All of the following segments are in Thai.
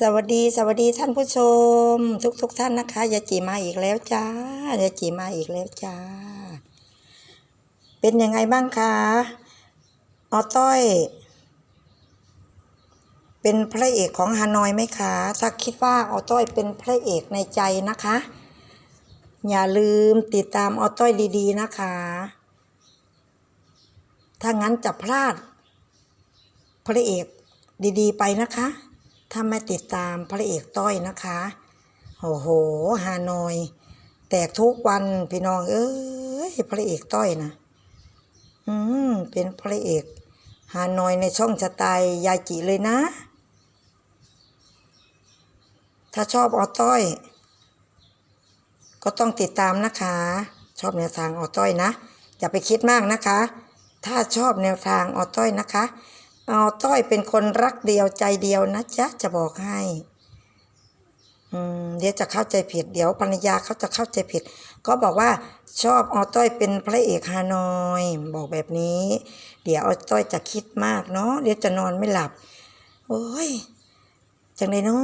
สวัสดีสวัสดีท่านผู้ชม ทุกทุกท่านนะคะยาจีมาอีกแล้วจ้ายาจีมาอีกแล้วจ้า เป็นยังไงบ้างคะออต้อย เป็นพระเอกของฮานอยไหมคะถ้าคิดว่าออต้อยเป็นพระเอกในใจนะคะ อย่าลืมติดตามออต้อยดีๆนะคะ ถ้างั้นจะพลาด พระเอกดีๆ ไปนะคะ ถ้าไม่ติดตามพระเอกต้อยนะคะโอ้โหฮานอย แตกทุกวันพี่น้อง เอ้ยพระเอกต้อยนะอืมเป็นพระเอกฮานอยในช่องสไตล์ยายจิเลยนะ ถ้าชอบออต้อย ก็ต้องติดตามนะคะ ชอบแนวทางออต้อยนะ อย่าไปคิดมากนะคะ ถ้าชอบแนวทางออต้อยนะคะ ออต้อยเป็นคนรักเดียวใจเดียวนะจ๊ะจะบอกให้อืมเดี๋ยวจะเข้าใจผิด เดี๋ยวภรรยาเขาจะเข้าใจผิด ก็บอกว่าชอบออต้อยเป็นพระเอกฮานอยบอกแบบนี้ เดี๋ยวออต้อยจะคิดมากเนาะเดี๋ยวจะนอนไม่หลับ โอ้ยจังเลยเนา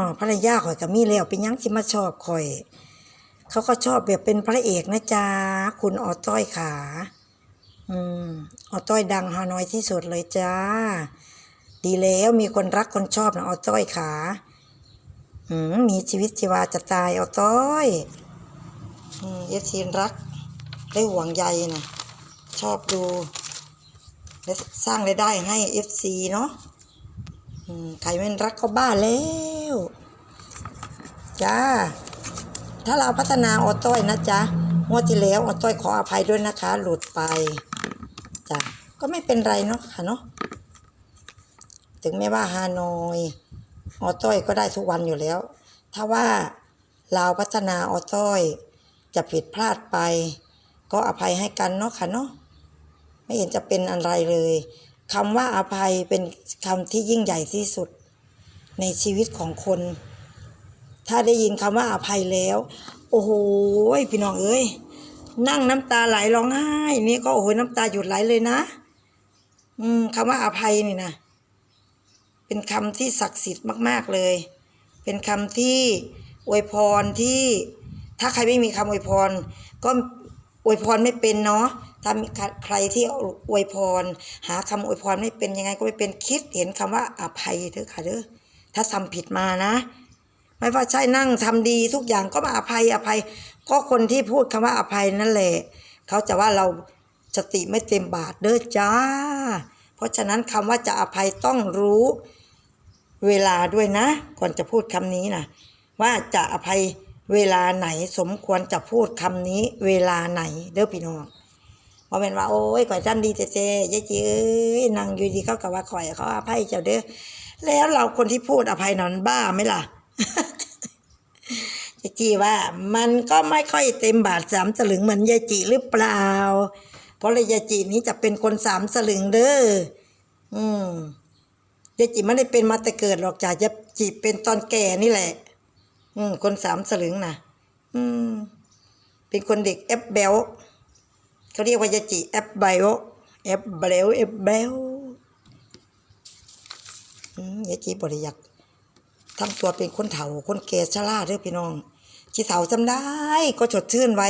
ะภรรยาข่อยก็มีแล้วเป็นยังสิมาชอบข่อย เขาก็ชอบแบบเป็นพระเอกนะจ๊ะคุณออต้อยขา อืมออต้อยดังฮานอยที่สุดเลยจ้า ดีแล้วมีคนรักคนชอบนะออต้อยขาอืมมีชีวิตชีวาจะตายออต้อยอืมเอฟซีรัก ได้ห่วงใยนะชอบดู และสร้างรายได้ให้เอฟซีเนาะอืมใครไม่รักก็บ้าแล้วจ้า ถ้าเราพัฒนาออต้อยนะจ๊ะงวดที่แล้วออต้อยขออภัยด้วยนะคะ หลุดไป ก็ไม่เป็นไรเนาะค่ะเนาะถึงแม้ว่าฮานอยออต้อยก็ได้ทุกวันอยู่แล้ว ถ้าว่าเราพัฒนาออต้อยจะผิดพลาดไป ก็อภัยให้กันเนาะค่ะเนาะไม่เห็นจะเป็นอะไรเลยคำว่าอภัยเป็นคำที่ยิ่งใหญ่ที่สุด ในชีวิตของคน ถ้าได้ยินคำว่าอภัยแล้ว โอ้โหพี่น้องเอ้ยนั่งน้ำตาไหลร้องไห้นี่ก็โอ้โหน้ำตาหยุดไหลเลยนะ อืมคำว่าอภัยนี่นะเป็นคำที่ศักดิ์สิทธิ์มาก ๆเลย เป็นคำที่อวยพรที่ถ้าใครไม่มีคำอวยพร ก็อวยพรไม่เป็นเนาะถ้ามีใครที่อวยพร หาคำอวยพรไม่เป็นยังไงก็ไม่เป็นคิดเห็นคำว่าอภัยเถอะค่ะเด้อถ้าทำผิดมานะ ไม่ว่าใช่นั่งทำดีทุกอย่างก็มาอภัยอภัย ก็คนที่พูดคำว่าอภัยนั่นแหละ เขาจะว่าเรา สติไม่เต็มบาทเด้อจ้า เพราะฉะนั้นคำว่าจะอภัยต้องรู้เวลาด้วยนะ ก่อนจะพูดคำนี้นะว่าจะอภัยเวลาไหนสมควรจะพูดคำนี้ เวลาไหนเด้อพี่น้องเพราะเป็นว่าโอ้ยข่อยจำดีเจเจยายจีเอ้ยนางอยู่ดีเขากับว่าข่อยเขาอภัยเจ้าเด้อแล้วเราคนที่พูดอภัยนั้นบ้าไหมล่ะยายจีว่า มันก็ไม่ค่อยเต็มบาทสามสลึงเหมือนยายจีหรือเปล่า เพราะเลยยายจีนี้จะเป็นคนสามสลึงเด้ออืมยายจีไม่ได้เป็นมาแต่เกิดหรอกจ้ะยายจีเป็นตอนแก่นี่แหละ อืม คนสามสลึงนะอืม เป็นคนเด็กแอปเบลเขาเรียกว่ายายจีแอปเบลแอปเบลแอปเบลอืมยายจีบริยักทำตัวเป็นคนเฒ่าคนแก่ชราเด้อพี่น้องที่เฒ่าจำได้ก็ฉดชื่นไว้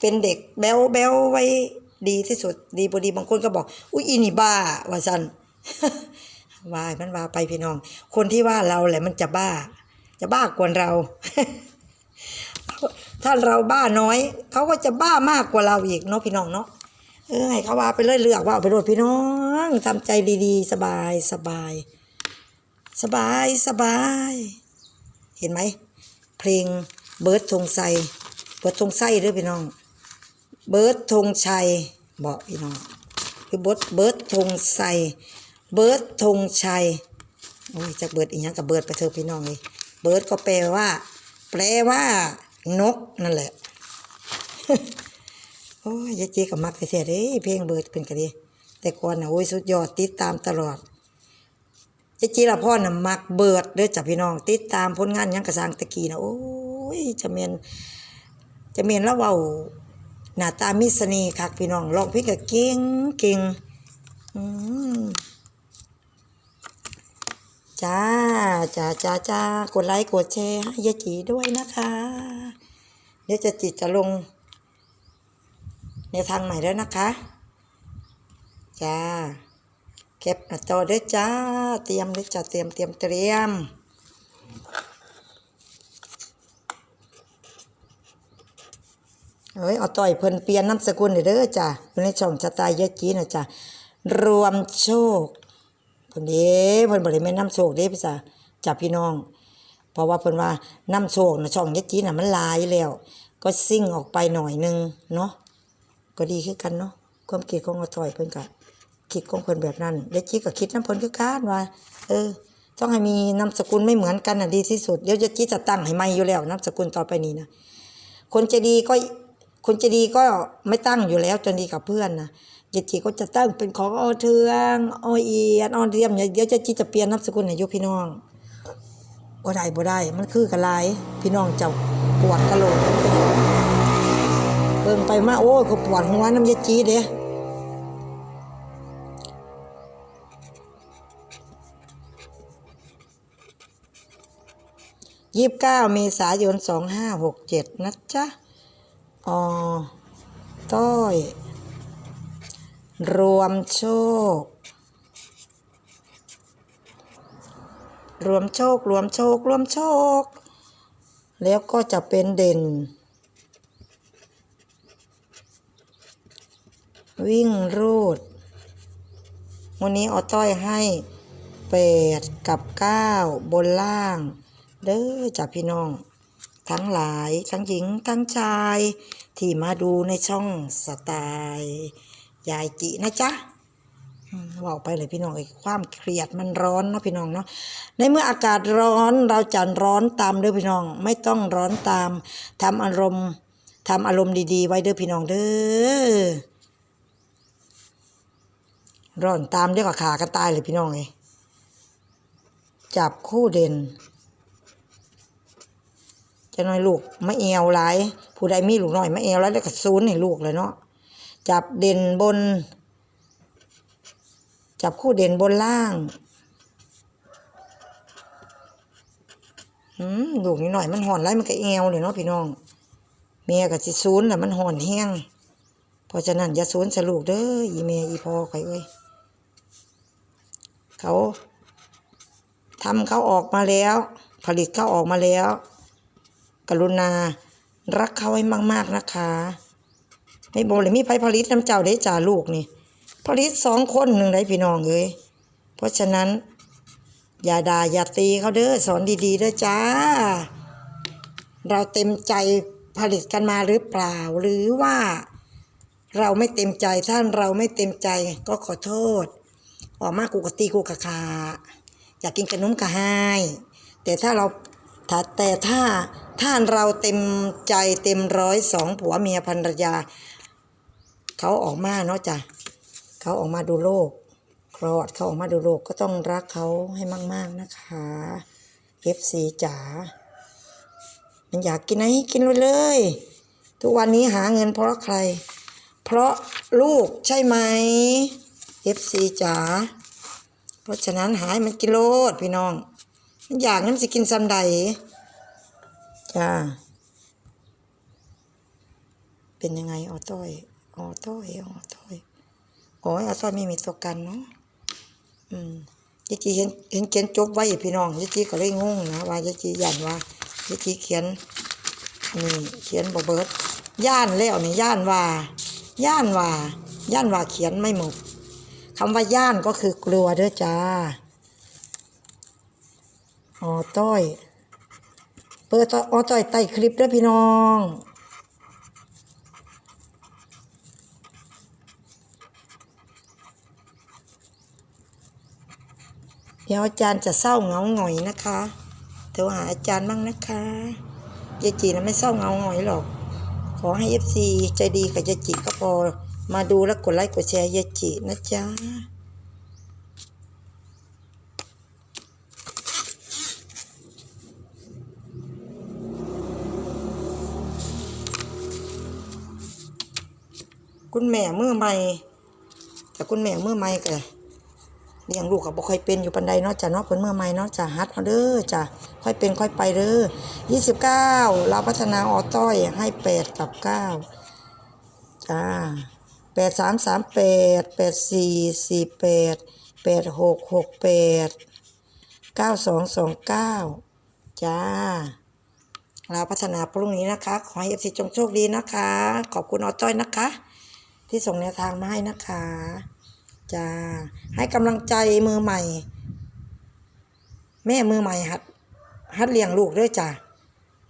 เป็นเด็กแบวแบวไว้ ดีที่สุด ดีบดีบางคนก็บอก อุ้ยอีนี่บ้าว่าสันว่ามันว่าไปพี่น้อง คนที่ว่าเราแหละมันจะบ้า จะบ้ากว่าเรา ถ้าเราบ้าน้อยเขาก็จะบ้ามากกว่าเราอีกเนาะพี่น้องเนาะเออให้เขาว่าไปเรื่อยเลือกว่าเอาไปโดดพี่น้องทำใจดีๆ สบายสบาย สบายสบาย เห็นไหมเพลงเบิร์ดธงไซเบิร์ดธงไส้เด้อพี่น้อง เบิร์ดธงชัยบอกพี่น้องคือเบิร์ดเบิร์ดธงไซเบิร์ดธงชัยโอ้ยจากเบิร์ดอีกอย่างกับเบิร์ดไปเถอะพี่น้องเลยเบิร์ดก็แปลว่า แปลว่านกนั่นแหละโอ้ยยายเจ๊กับมักเสียเด้เพลงเบิร์ดเป็นกะดีแต่ก่อนนะโอ้ยสุดยอดติดตามตลอดเจจีละพ่อน่ะมักเบิดเด้อจ้ะพี่น้อง ติดตามผลงานยังกระสังตะกี้นะโอ้ยจะเมียนจะเมียนแล้วเว้า หน้าตามิสนีคักพี่น้องร้องเพลงก็เก่งเก่งอืมเจจ้าจ้าจ้าจ้ากดไลค์กดแชร์ให้ยายจีด้วยนะคะ เดี๋ยวจะจิตจะลง ในทางใหม่แล้วนะคะ จ้าเก็บหน้าจอด้วยจ้า เตรียมด้วยจ้าเตรียมเตรียมเตรียม เฮ้ยเอาต่อยเพิ่นเปลี่ยนนามสกุลเด้อจ้ะอยู่ในช่องชะตายยะจีนะจ้ะรวมโชคเพิ่นเด้เพิ่นบ่ได้แม่นนำโชคเด้พี่จ้ะจ้ะพี่น้อง เพราะว่าเพิ่นว่านำโชคนะช่องยะจีน่ะมันหลายแล้ว ก็ซิ่งออกไปหน่อยนึงเนาะก็ดีคือกันเนาะความคิดของเอาต่อยเพิ่นก็คิดของเพิ่นแบบนั้นยะจีก็คิดนำเพิ่นคือกันว่า เออต้องให้มีนามสกุลไม่เหมือนกันน่ะดีที่สุดเดี๋ยวยะจีจะตั้งให้ใหม่อยู่แล้วนามสกุลต่อไปนี้นะคนจะดีก็ คนจะดีก็ไม่ตั้งอยู่แล้วจนดีกับเพื่อนนะเจจีก็จะตั้งเป็นของอเทืองอเอียนออเรียมเดี๋ยวเจะจีจะเปลี่ยนนามสกุลให้ยุพี่น้องบ่ได้บ่ได้ มันคือกันหลายพี่น้องจ้าปวดกระโหลกเบิ่งไปมาโอ้ก็ปวดหัวน้ำยาจีเด้ยี่สิบเก้าเมษายนสองห้าหกเจ็ดนะจ๊ะ ออต้อย รวมโชค รวมโชค รวมโชค รวมโชค แล้วก็จะเป็นเด่น วิ่งรูด วันนี้ออต้อยให้แปดกับเก้าบนล่าง เด้อจ้ะพี่น้อง ทั้งหลายทั้งหญิงทั้งชาย ที่มาดูในช่องสไตล์ยายจินะจ๊ะอืมว่าไปเลยพี่น้องไอ้ความเครียดมันร้อนเนาะพี่น้องเนาะในเมื่ออากาศร้อนเราจะร้อนตามเด้อพี่น้อง ไม่ต้องร้อนตามทำอารมณ์ทำอารมณ์ดีๆ ไว้เด้อพี่น้องเด้อร้อนตามเดี๋ยวก็ขากันตายเลยพี่น้องเลยจับคู่เด่น จะน้อยลูกไม่เอวหลายผู้ใดมีลูกน้อยไม่เอวหลายแล้วก็ซูนให้ลูกเลยเนาะจับเด่นบน จับคู่เด่นบนล่างอืมลูกนิดหน่อยมันห่อนไรมันก็เอวเลยเนาะพี่น้องเมียกับสิซูนน่ะมันห่อนแห้งเพราะฉะนั้นอย่าซูนใส่ลูกเด้ออีเมียอีพอใครเอ้ยเขาทำเขาออกมาแล้ว ผลิตเขาออกมาแล้ว กรุณา รักเขาให้มากๆนะคะไม่บอกเลยมีไผผลิตน้ำเจ้าได้จ่าลูกนี่ผลิตสองคนหนึ่งได้พี่น้องเลยเพราะฉะนั้น อย่าด่าอย่าตีเขาเด้อสอนดีๆเด้อจ้า เราเต็มใจผลิตกันมาหรือเปล่า หรือว่าเราไม่เต็มใจถ้านเราไม่เต็มใจก็ขอโทษ ออกมากูกตีกูกะคาอยากกินขนมกะไฮแต่ถ้าเราแต่ถ้า ถ้าเราเต็มใจเต็มร้อยสองผัวเมียภรรยา เขาออกมาเนาะจ้ะเขาออกมาดูโลกคลอดเขาออกมาดูโลกก็ต้องรักเขาให้มาก ๆนะคะเอฟซีจ๋ามันอยากกินอะไรกินไปเลย ทุกวันนี้หาเงินเพราะใคร เพราะลูกใช่ไหม FC จ๋าเพราะฉะนั้นหายมันกิโลดพี่น้อง มันอยากงั้นสิกินซัมใด จ้า เป็นยังไงออต้อยออต้อยออต้อยโอ้ยออต้อยไม่มีตัวกันเนาะอืมยายจีเห็นเห็นเขียนจบไว้พี่น้องยายจีก็เลยงงนะว่ายายจีย่านว่ายายจีเขียนนี่เขียนบอเบิร์ดย่านแล้วนี่ย่านว่าย่านว่าย่านว่าเขียนไม่หมดคำว่าย่านก็คือกลัวเด้อจ้าอ๋อต้อย เปิดต่ออ๋อต้อยไต่คลิปด้อพี่น้องเดี๋ยวอาจารย์จะเศร้าเหงาหงอยนะคะโทรหาอาจารย์บ้างนะคะยายจีนะไม่เศร้าเหงาหงอยหรอก ขอให้เอฟซีใจดีกับยายจีก็พอมาดูแล้วกดไลค์กดแชร์ยายจีนะจ๊ะ คุณแม่เมื่อใหม่แต่คุณแม่เมื่อใหม่ก็เลี้ยงลูกก็บ่ค่อยเป็นอยู่ปานใดเนาะจ้ะเนาะเพิ่นเมื่อใหม่เนาะจ้ะฮัดเอาเด้อจ้ะค่อยเป็นค่อยไปเด้อ29เก้าเราพัฒนาออต้อยให้8กับ9จ้าแปดสามสามแปดแปดสี่สี่แปดแปดหกหกแปดเก้าสองสองเก้าจ้าเราพัฒนาพรุ่งนี้นะคะ ขอให้เอฟซีจงโชคดีนะคะ ขอบคุณออต้อยนะคะ ที่ส่งแนวทางมาให้นะคะจะให้กำลังใจมือใหม่ แม่มือใหม่หัดหัดเลี้ยงลูกด้วยจ้ะ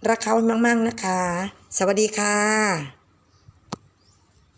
รักเขามากๆนะคะ สวัสดีค่ะ